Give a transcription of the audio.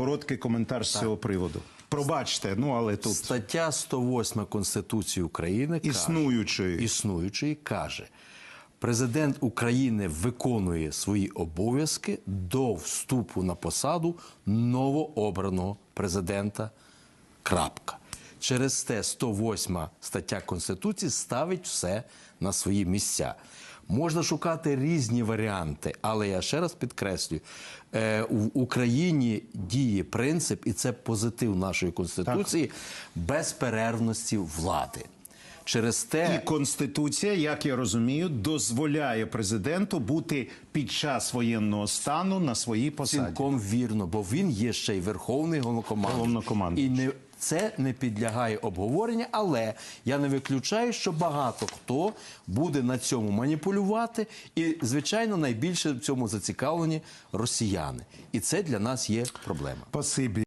Короткий коментар з цього приводу. Пробачте, ну але тут Стаття 108 Конституції України каже, існуючої. існуючої каже, президент України виконує свої обов'язки до вступу на посаду новообраного президента. Крапка. Через те 108 стаття Конституції ставить все на свої місця. Можна шукати різні варіанти, але я ще раз підкреслюю: е, в Україні діє принцип, і це позитив нашої конституції безперервності влади. Через те І Конституція, як я розумію, дозволяє президенту бути під час воєнного стану на своїй посаді. Цілком вірно, бо він є ще й верховний. Головнокомандуючий. І не це не підлягає обговоренню, але я не виключаю, що багато хто буде на цьому маніпулювати, і звичайно найбільше в цьому зацікавлені росіяни, і це для нас є проблема. Спасибі.